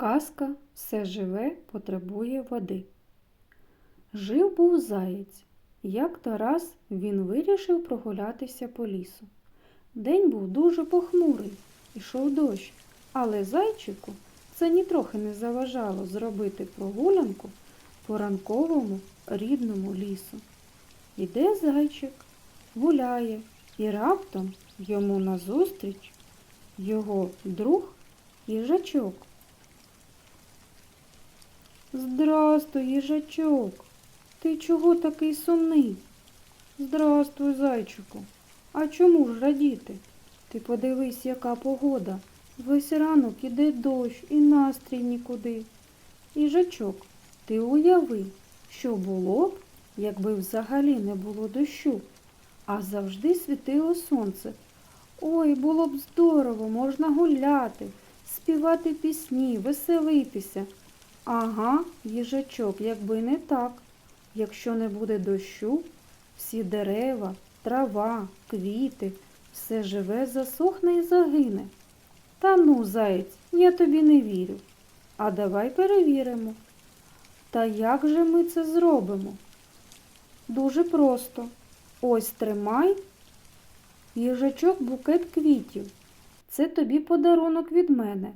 Казка все живе потребує води. Жив був заєць. Як то раз він вирішив прогулятися по лісу. День був дуже похмурий, ішов дощ, але зайчику це нітрохи не заважало зробити прогулянку по ранковому рідному лісу. Іде зайчик, гуляє, і раптом йому назустріч його друг їжачок. Здрастуй, їжачок. Ти чого такий сумний? Здрастуй, зайчику. А чому ж радіти? Ти подивись, яка погода. Весь ранок іде дощ і настрій нікуди. Їжачок, ти уяви, що було б, якби взагалі не було дощу, а завжди світило сонце. Ой, було б здорово, можна гуляти, співати пісні, веселитися. Ага, їжачок, якби не так. Якщо не буде дощу, всі дерева, трава, квіти, все живе, засохне і загине. Та ну, заєць, я тобі не вірю. А давай перевіримо. Та як же ми це зробимо? Дуже просто. Ось тримай їжачок букет квітів. Це тобі подарунок від мене.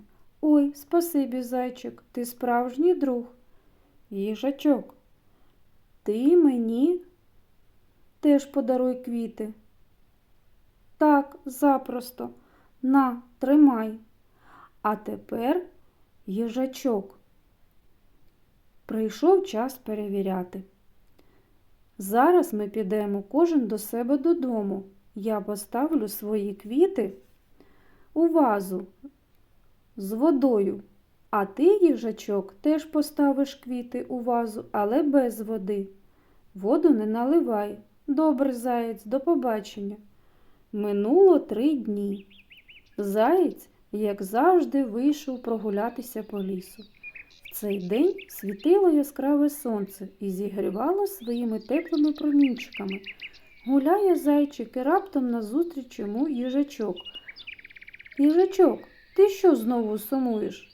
Ой, спасибі, зайчик, ти справжній друг. Їжачок, ти мені теж подаруй квіти. Так, запросто. На, тримай. А тепер їжачок. Прийшов час перевіряти. Зараз ми підемо кожен до себе додому. Я поставлю свої квіти у вазу з водою. А ти, їжачок, теж поставиш квіти у вазу, але без води. Воду не наливай. Добре, заєць, до побачення. Минуло три дні. Заєць, як завжди, вийшов прогулятися по лісу. В цей день світило яскраве сонце і зігрівало своїми теплими промінчиками. Гуляє зайчик і раптом назустріч йому їжачок. Їжачок, ти що знову сумуєш?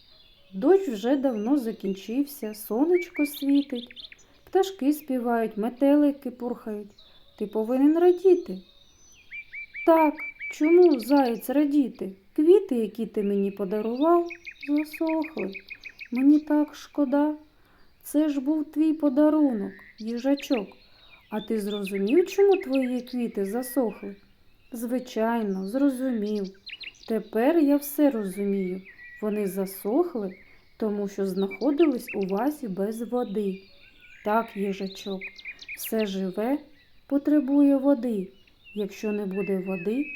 Дощ вже давно закінчився, сонечко світить, пташки співають, метелики пурхають. Ти повинен радіти. Так, чому заєць радіти? Квіти, які ти мені подарував, засохли. Мені так шкода. Це ж був твій подарунок, їжачок. А ти зрозумів, чому твої квіти засохли? Звичайно, зрозумів. Тепер я все розумію. Вони засохли, тому що знаходились у вазі без води. Так, їжачок, все живе потребує води. Якщо не буде води,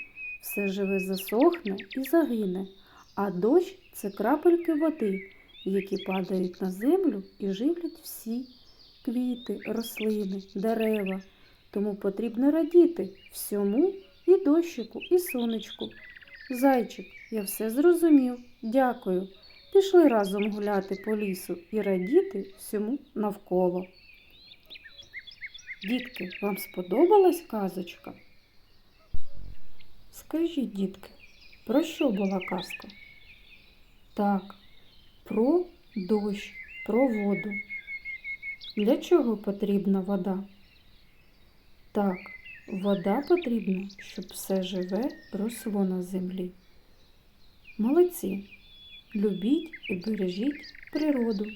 все живе засохне і загине, а дощ це крапельки води, які падають на землю і живлять всі квіти, рослини, дерева. Тому потрібно радіти всьому і дощику, і сонечку. Зайчик, я все зрозумів. Дякую. Пішли разом гуляти по лісу і радіти всьому навколо. Дітки, вам сподобалась казочка? Скажіть, дітки, про що була казка? Так, про дощ, про воду. Для чого потрібна вода? Так, вода потрібна, щоб все живе росло на землі. Молодці! Любіть і бережіть природу.